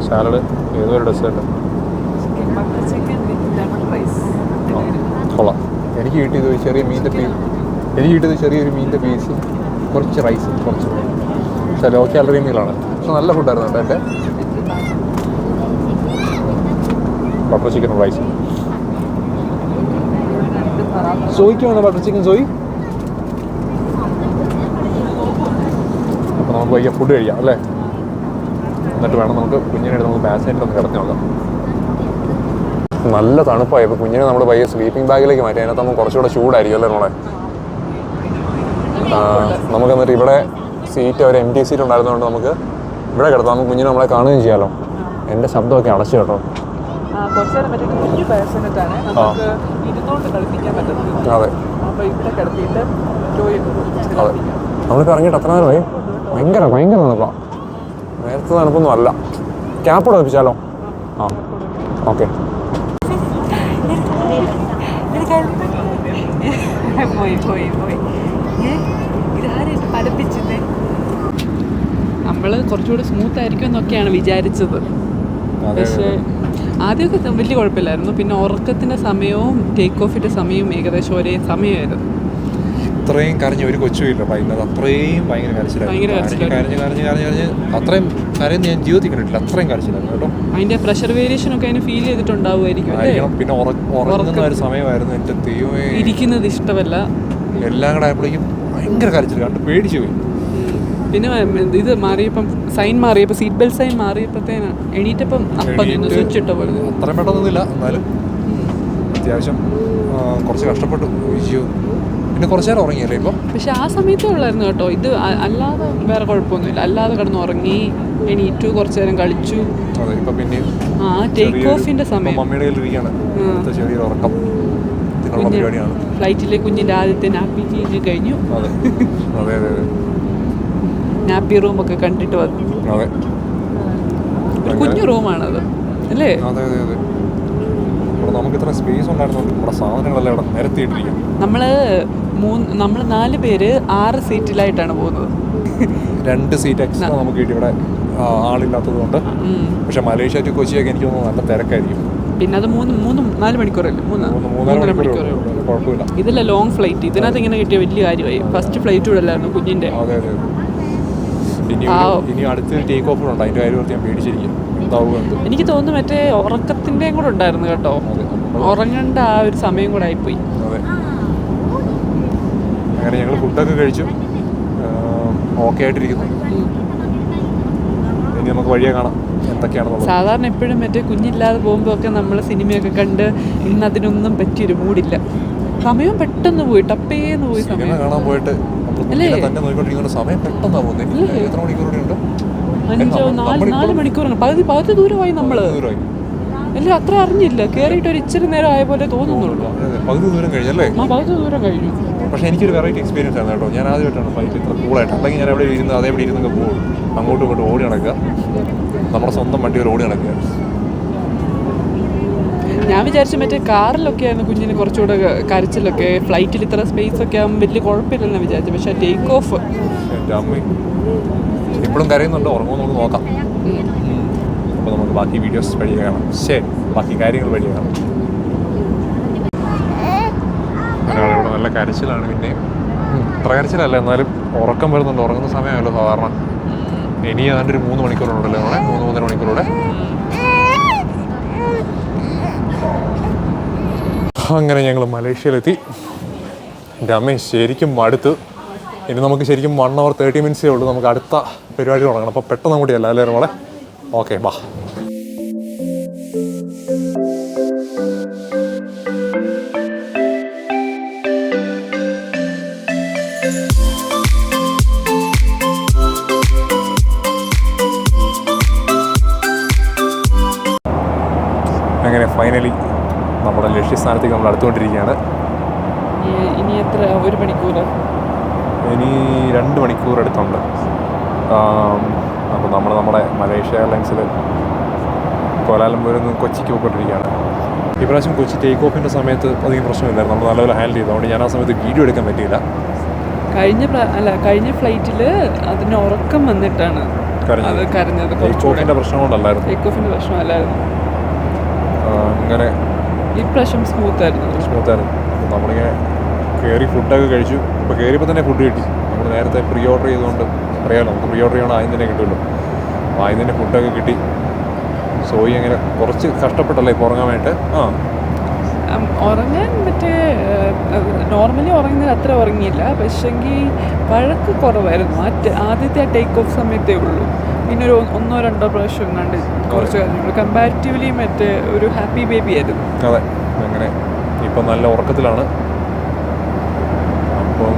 സാലഡ് ഏതൊരു ഡെസേർട്ട് കൊള്ളാം. എനിക്ക് കിട്ടിയത് ഒരു ചെറിയ മീന്റെ പീസ് എനിക്ക് കിട്ടിയത് ചെറിയൊരു മീന്റെ പീസ് കുറച്ച് റൈസ് കുറച്ച് പക്ഷേ ലോ കാലറി മീലാണ് പക്ഷെ നല്ല ഫുഡായിരുന്നു കേട്ടോ എന്റെ. ബട്ടർ ചിക്കൻ റൈസ് സോയിക്ക് വേണം ബട്ടർ ചിക്കൻ സോയി? അപ്പോൾ നമുക്ക് വയ്യ ഫുഡ് കഴിക്കാം അല്ലേ? എന്നിട്ട് വേണം നമുക്ക് കുഞ്ഞിനെ നമുക്ക് ബാസിനായിട്ട് ഒന്ന് കിടത്തി നോക്കാം. നല്ല തണുപ്പായി ഇപ്പൊ. കുഞ്ഞിനെ നമ്മൾ പയ്യെ സ്ലീപ്പിംഗ് ബാഗിലേക്ക് മാറ്റി. അതിനകത്ത് നമുക്ക് കുറച്ചുകൂടെ ചൂടായിരിക്കും അല്ലേ നമ്മളെ നമുക്ക് എന്നിട്ട് ഇവിടെ സീറ്റ് ഒരു എം ടി സീറ്റ് ഉണ്ടായിരുന്നതുകൊണ്ട് നമുക്ക് ഇവിടെ കിടത്താം. നമുക്ക് കുഞ്ഞിനെ നമ്മളെ കാണുകയും ചെയ്യാമല്ലോ എന്റെ ശബ്ദമൊക്കെ അടച്ചു കേട്ടോ. അതെ. നമ്മളിപ്പോൾ ഇറങ്ങിയിട്ട് എത്ര നേരമായി? ഭയങ്കര ഭയങ്കര തണുപ്പാ. നേരത്തെ തണുപ്പൊന്നും അല്ല. ക്യാപ്പ് ഉടപ്പിച്ചാലോ ആ ഓക്കെ. പോയി പോയി പോയി. ഇതാരും പഠിപ്പിച്ചത്? നമ്മൾ കുറച്ചുകൂടി സ്മൂത്ത് ആയിരിക്കും എന്നൊക്കെയാണ് വിചാരിച്ചത്. പക്ഷേ ആദ്യമൊക്കെ വലിയ കുഴപ്പമില്ലായിരുന്നു. പിന്നെ ഉറക്കത്തിന്റെ സമയവും ടേക്ക് ഓഫിന്റെ സമയവും ഏകദേശം ഒരേ സമയമായിരുന്നു. ഇത്രയും കരഞ്ഞ ഒരു കൊച്ചുമില്ല. പൈന്നത് അത്രയും ഭയങ്കര കരച്ചിലായിരുന്നു. കരഞ്ഞ് കരഞ്ഞ് കരഞ്ഞ് കരഞ്ഞ് അത്രയും കരയുന്ന ഞാൻ ജീവിതത്തിൽ കണ്ടിട്ടില്ല അത്രയും കരച്ചിലായിരുന്നു കേട്ടോ. അതിന്റെ പ്രഷർ വേരിയേഷൻ ഒക്കെ അതിന് ഫീൽ ചെയ്തിട്ടുണ്ടാവുമായിരിക്കും പിന്നെ ഉറ- ഉറങ്ങുന്ന ഒരു സമയമായിരുന്നു. എന്റെ ദൈവമേ. ഇരിക്കുന്നത് ഇഷ്ടമല്ല. എല്ലാം കൂടെ ആയപ്പോഴേക്കും ഭയങ്കര കരച്ചിൽ കണ്ട് പേടിച്ചു പോയി. പിന്നെ ഇത് മാറിയപ്പം സൈൻ മാറിയപ്പോൾ സീറ്റ് ബെൽറ്റ് സൈൻ മാറിയപ്പോഴത്തേന് എണീറ്റപ്പം അപ്പം നിന്ന് സ്വിച്ച് ഇട്ട പോലെ. അത്ര പെട്ടെന്നൊന്നുമില്ല. എന്നാലും അത്യാവശ്യം കുറച്ച് കഷ്ടപ്പെട്ടു. അയ്യോ. പിന്നെ കുറച്ച് നേരം ഉറങ്ങിയല്ലേ ഇപ്പം? പക്ഷെ ആ സമയത്തേ ഉള്ളായിരുന്നു കേട്ടോ. ഇത് അല്ലാതെ വേറെ കുഴപ്പമൊന്നുമില്ല. അല്ലാതെ കിടന്ന് ഉറങ്ങി എണീറ്റു കുറച്ച് നേരം കളിച്ചു. അതെ ഇപ്പം പിന്നെ ആ ടേക്ക് ഓഫിന്റെ സമയം. മമ്മിയുടെ കയ്യിലിരിക്കുകയാണ് അടുത്ത ചെറിയൊരു ഉറക്കം. പരിപാടിയാണ്. ഫ്ലൈറ്റിലെ കുഞ്ഞിന്റെ ആദ്യത്തെ നാപ്പി ചെയ്ത് കഴിഞ്ഞു. അതെ. അതെ അതെ അതെ. നാപ്പി റൂമൊക്കെ കണ്ടിട്ട് വന്നു. അതെ. ഒരു കുഞ്ഞു റൂമാണത് അല്ലേ? അതെ അതെ അതെ. നമുക്ക് ഇത്ര സ്പേസ് ഉണ്ടായിരുന്നുണ്ട് നമ്മുടെ സാധനങ്ങളെല്ലാം ഇവിടെ നിരത്തിയിട്ടിരിക്കും നമ്മൾ മൂന്ന് നമ്മൾ നാല് പേര് ആറ് സീറ്റിലായിട്ടാണ് പോകുന്നത്. രണ്ട് സീറ്റ് എക്സ്ട്രാ നമുക്ക് കിട്ടി ഇവിടെ ആളില്ലാത്തത് കൊണ്ട് പക്ഷെ മലേഷ്യ ടു കൊച്ചിയൊക്കെ എനിക്ക് തോന്നുന്നു നല്ല തിരക്കായിരിക്കും. പിന്നെ അത് മൂന്ന് മൂന്ന് നാല് മണിക്കൂറല്ലേ? മൂന്ന് മൂന്ന് മൂന്നര മണിക്കൂറേ കുഴപ്പമില്ല. ഇതല്ല ലോങ് ഫ്ലൈറ്റ് ഇതിനകത്ത് ഇങ്ങനെ കിട്ടിയ വലിയ കാര്യമായി. ഫസ്റ്റ് ഫ്ലൈറ്റ് അല്ലായിരുന്നു കുഞ്ഞിന്റെ അതെ അതെ. ഇനി. ഇനി അടുത്തൊരു ടേക്ക് ഓഫ് ഉണ്ട്. അതിന്റെ കാര്യം ഞാൻ പേടിച്ചിരിക്കും എന്താവും എനിക്ക് തോന്നുന്നു മറ്റേ ഉറക്കത്തിന്റെയും കൂടെ ഉണ്ടായിരുന്നു കേട്ടോ. ഉറങ്ങേണ്ട ആ ഒരു സമയം കൂടെ ആയിപ്പോയി. അതെ. അങ്ങനെ ഞങ്ങൾ ഫുഡൊക്കെ കഴിച്ചു. ഓക്കെ ആയിട്ടിരിക്കുന്നു. ഇനി നമുക്ക് വഴിയെ കാണാം. എന്തൊക്കെയാണെന്നുള്ളത്. സാധാരണ എപ്പോഴും മറ്റേ കുഞ്ഞില്ലാതെ പോകുമ്പോൾ ഒക്കെ നമ്മൾ സിനിമയൊക്കെ കണ്ട് ഇന്ന് അതിനൊന്നും പറ്റിയൊരു മൂടില്ല. സമയം പെട്ടെന്ന് പോയി ടപ്പേന്ന് പോയി സമയം. കാണാൻ പോയിട്ട് തന്നെ നോക്കിക്കൊണ്ടിരിക്കുന്ന സമയം പെട്ടെന്നാ പോകുന്നത് എത്ര മണിക്കൂർ ഉണ്ട്? അഞ്ചോ നാല് നാല് മണിക്കൂറാണ് പകുതി പകുതി ദൂരമായി നമ്മൾ. ദൂരമായി. ഇല്ല അത്ര അറിഞ്ഞില്ല. കയറിയിട്ട് ഒരു ഇച്ചിരി നേരം ആയ പോലെ തോന്നുന്നുള്ളൂ. പകുതി ദൂരം കഴിഞ്ഞല്ലേ ആ പകുതി ദൂരം കഴിഞ്ഞു. പക്ഷേ എനിക്കൊരു വെറൈറ്റി എക്സ്പീരിയൻസ് ആണ് കേട്ടോ. ഞാൻ ആദ്യമായിട്ടാണ് ഫ്ലൈറ്റ് ഇത്ര കൂളായിട്ട് അല്ലെങ്കിൽ ഞാൻ എവിടെ ഇരുന്ന് അതേപോലെ ഇരുന്നൊക്കെ പോകും. അങ്ങോട്ടും ഇങ്ങോട്ടും ഓടി നടക്കുക. നമ്മുടെ സ്വന്തം വണ്ടി ഒരു ഓടി നടക്കുക. ഞാൻ വിചാരിച്ചു മറ്റേ കാറിലൊക്കെ ആയിരുന്നു കുഞ്ഞിന് കുറച്ചുകൂടെ കരച്ചിലൊക്കെ. ഫ്ലൈറ്റിൽ ഇത്ര സ്പേസ് ഒക്കെ ആകുമ്പോൾ വലിയ കുഴപ്പമില്ലെന്ന് വിചാരിച്ചു. പക്ഷേ ടേക്ക് ഓഫ് ഇപ്പോഴും കരയുന്നുണ്ട്. ഉറങ്ങുമെന്ന് നോക്കാം. ബാക്കി വീഡിയോസ് വഴി കാണാം. ശരി. ബാക്കി കാര്യങ്ങൾ വഴി കാണാം. ഒരാളിവിടെ നല്ല കരച്ചിലാണ് പിന്നെ ഇത്ര കരച്ചിലല്ല എന്നാലും ഉറക്കം വരുന്നുണ്ട്. ഉറങ്ങുന്ന സമയമല്ലോ സാധാരണ. ഇനി ഏതാണ്ട് ഒരു മൂന്ന് മണിക്കൂറുണ്ടല്ലോ നമ്മളെ മൂന്ന് മൂന്നര മണിക്കൂറൂടെ? അങ്ങനെ ഞങ്ങൾ മലേഷ്യയിലെത്തി. രമേശ് ശരിക്കും മടുത്ത്. ഇനി നമുക്ക് ശരിക്കും വൺ അവർ തേർട്ടി മിനിറ്റ്സേ ഉള്ളൂ. നമുക്ക് അടുത്ത പരിപാടി തുടങ്ങണം. അപ്പോൾ പെട്ടെന്ന് കൂടിയല്ല അല്ലേ മോളെ? ഓക്കെ ബാ. ഫൈനലി നമ്മുടെ ലക്ഷ്യസ്ഥാനത്തേക്ക് നമ്മൾ അടുത്തുകൊണ്ടിരിക്കുകയാണ്. ഇനി എത്ര ഒരു മണിക്കൂർ ഇനി രണ്ട് മണിക്കൂർ അടുത്തുണ്ട് അപ്പോൾ നമ്മൾ നമ്മുടെ മലേഷ്യ എയർലൈൻസിൽ കോലാലംപൂരിൽ നിന്ന് കൊച്ചിക്ക് പോയിക്കൊണ്ടിരിക്കുകയാണ്. ഇപ്രാവശ്യം കൊച്ചി ടേക്ക് ഓഫിന്റെ സമയത്ത് അധികം പ്രശ്നമില്ലായിരുന്നു. നമ്മൾ നല്ലപോലെ ഹാൻഡിൽ ചെയ്തു അതുകൊണ്ട് ഞാൻ ആ സമയത്ത് വീഡിയോ എടുക്കാൻ പറ്റിയില്ല. കഴിഞ്ഞ അല്ല കഴിഞ്ഞ ഫ്ലൈറ്റിൽ അതിന് ഉറക്കം വന്നിട്ടാണ്. അത് കരഞ്ഞത് ടേക്ക് കുറച്ചുകൂടെ. ഓഫിന്റെ പ്രശ്നം കൊണ്ടല്ലായിരുന്നു. ടേക്ക് ഓഫിന്റെ പ്രശ്നമല്ലായിരുന്നു. അങ്ങനെ ഇപ്രാവശ്യം സ്മൂത്ത് ആയിരുന്നു. സ്മൂത്തായിരുന്നു അപ്പോൾ നമ്മളിങ്ങനെ കയറി ഫുഡൊക്കെ കഴിച്ചു. ഇപ്പോൾ കയറിയപ്പോൾ തന്നെ ഫുഡ് കിട്ടി. നമ്മൾ നേരത്തെ പ്രീ ഓർഡർ ചെയ്തുകൊണ്ട് അറിയാമല്ലോ നമുക്ക് പ്രീ ഓർഡർ ചെയ്യണം ആദ്യം തന്നെ കിട്ടുമല്ലോ. അപ്പോൾ ആദ്യം തന്നെ ഫുഡൊക്കെ കിട്ടി. സോയി അങ്ങനെ കുറച്ച് കഷ്ടപ്പെട്ടല്ലേ ഇപ്പോൾ ഉറങ്ങാൻ വേണ്ടിയിട്ട് ആ ഉറങ്ങാൻ മറ്റേ നോർമലി ഉറങ്ങുന്നത് അത്ര ഉറങ്ങിയില്ല. പക്ഷെങ്കിൽ വഴക്ക് കുറവായിരുന്നു. ആ ആദ്യത്തെ ആ ടേക്ക് ഓഫ് സമയത്തേ ഉള്ളൂ. പിന്നെ ഒരു ഒന്നോ രണ്ടോ പ്രാവശ്യം കണ്ട് കുറച്ച് കാര്യങ്ങൾ കമ്പാരിറ്റീവ്ലി മറ്റേ ഒരു ഹാപ്പി ബേബി ആയിരുന്നു. അതെ. അങ്ങനെ ഇപ്പം നല്ല ഉറക്കത്തിലാണ്. അപ്പം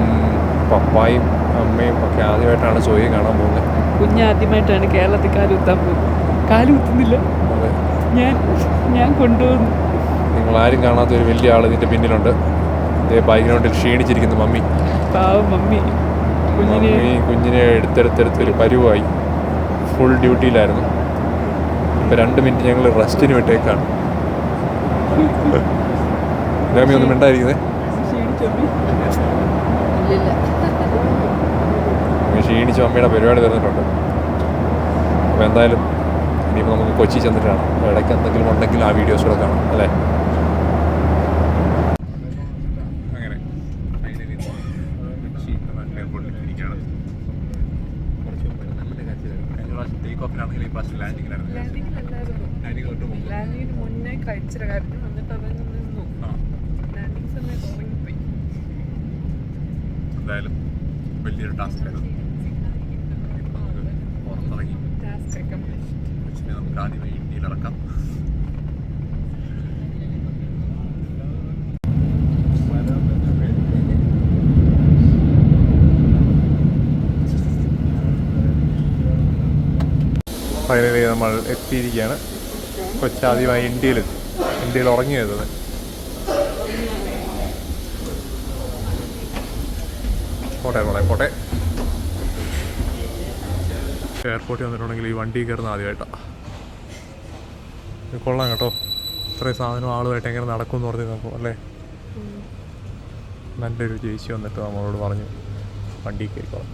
പപ്പായും അമ്മയും ഒക്കെ ആദ്യമായിട്ടാണ് ചോദ്യം കാണാൻ പോകുന്നത് കുഞ്ഞ് ആദ്യമായിട്ടാണ് കേരളത്തിൽ കാലുത്താൻ പോകുന്നത് കാലുത്തുന്നില്ല ഞാൻ ഞാൻ കൊണ്ടുവന്നു. നിങ്ങൾ ആരും കാണാത്ത ഒരു വലിയ ആൾ ഇതിന്റെ പിന്നിലുണ്ട്. ഇതേ ബാക്ക്ഗ്രൗണ്ടിൽ ക്ഷീണിച്ചിരിക്കുന്ന മമ്മി. മമ്മി. കുഞ്ഞിന് മമ്മി കുഞ്ഞിനെ എടുത്തെടുത്തെടുത്ത് ഒരു പരുവായി. ഫുൾ ഡ്യൂട്ടിയിലായിരുന്നു ഇപ്പം രണ്ട് മിനിറ്റ് ഞങ്ങൾ റെസ്റ്റിന് വിട്ടേക്കാണ്. രാമി ഒന്നും മിണ്ടായിരിക്കുന്നേ ക്ഷീണിച്ച് മമ്മിയുടെ പരിപാടി തീർന്നിട്ടുണ്ട്. അപ്പോൾ എന്തായാലും ഇനിയിപ്പോൾ നമുക്ക് കൊച്ചി ചെന്നിട്ടാണ്. ഇടയ്ക്ക് എന്തെങ്കിലും ഉണ്ടെങ്കിൽ ആ വീഡിയോസ് കൂടെ കാണാം. അല്ലേ അങ്ങനെ finally കൊച്ചി എയർപോർട്ടിൽ ഇരിക്കുകയാണ്. കുറച്ച് മുമ്പ് നല്ല കാഴ്ചയായിരുന്നു. കഴിഞ്ഞ പ്രാവശ്യം take off ലാണെങ്കിലും ഈ പ്രാവശ്യം landing ലായിരുന്നു കാഴ്ച. Landing തൊട്ട് മുമ്പ്. ലാൻഡിങ്ങിന് മുന്നേ കഴിച്ചൊരു കാര്യം എന്നിട്ട് അതങ്ങ് നിന്നു ലാൻഡിങ് സമയത്ത് ഉറങ്ങിപ്പോയി എന്തായാലും വലിയൊരു ടാസ്ക് ആയിരുന്നു. പുറത്തിറങ്ങി. ടാസ്ക് കംപ്ലീറ്റ് കൊച്ചിനെ നമുക്ക് ആദ്യമായി ഇന്ത്യയിൽ ഇറക്കാം. ഫൈനലി നമ്മൾ എത്തിയിരിക്കുകയാണ്. കൊച്ചാദ്യമായി ഇന്ത്യയിൽ ഇന്ത്യയിൽ ഉറങ്ങിയത്. പോട്ടെ പോട്ടെ പോട്ടെ. എയർപോർട്ടിൽ വന്നിട്ടുണ്ടെങ്കിൽ ഈ വണ്ടി കയറുന്ന ആദ്യമായിട്ടാണ് കൊള്ളാം കേട്ടോ. ഇത്രയും സാധനം ആളുമായിട്ട് എങ്ങനെ നടക്കും എന്ന് പറഞ്ഞ് നോക്കും അല്ലേ? നല്ലൊരു ചേച്ചി വന്നിട്ട് നമ്മളോട് പറഞ്ഞു വണ്ടി കയറിക്കോളാം.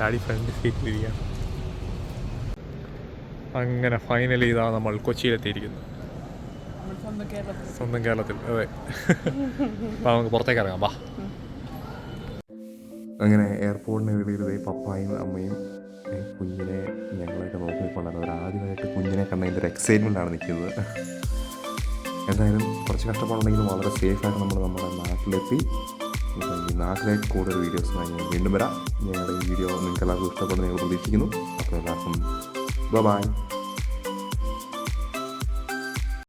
ഡാഡി ഫ്രണ്ട് സീറ്റിലിരിക്കുകയാണ്. അങ്ങനെ ഫൈനലി ഇതാ നമ്മൾ കൊച്ചിയിലെത്തിയിരിക്കുന്നു. സ്വന്തം കേരളത്തിൽ സ്വന്തം കേരളത്തിൽ അതെ. അപ്പോൾ നമുക്ക് പുറത്തേക്ക് ഇറങ്ങാം വാ. അങ്ങനെ എയർപോർട്ടിന് വെളിയിലേ പപ്പായും അമ്മയും കുഞ്ഞിനെ ഞങ്ങളൊക്കെ നോക്കി നിൽക്കൊണ്ടായിരുന്നു അവർ ആദ്യമായിട്ട് കുഞ്ഞിനെ കണ്ടതിന്റെ ഒരു എക്സൈറ്റ്മെന്റ് ആണ് നിൽക്കുന്നത്. എന്തായാലും കുറച്ച് കഷ്ടപ്പാടുണ്ടെങ്കിലും വളരെ സേഫായിട്ട് നമ്മൾ നമ്മുടെ നാട്ടിലെത്തി. നാട്ടിലേക്ക് കൂടുതൽ വീഡിയോസ് ഞാൻ വീണ്ടും വരാം. ഞങ്ങളുടെ ഈ വീഡിയോ നിങ്ങൾക്ക് എല്ലാവർക്കും ഇഷ്ടപ്പെടുന്ന ഞങ്ങൾ പ്രതീക്ഷിക്കുന്നു. അപ്പോൾ എല്ലാവർക്കും ബൈ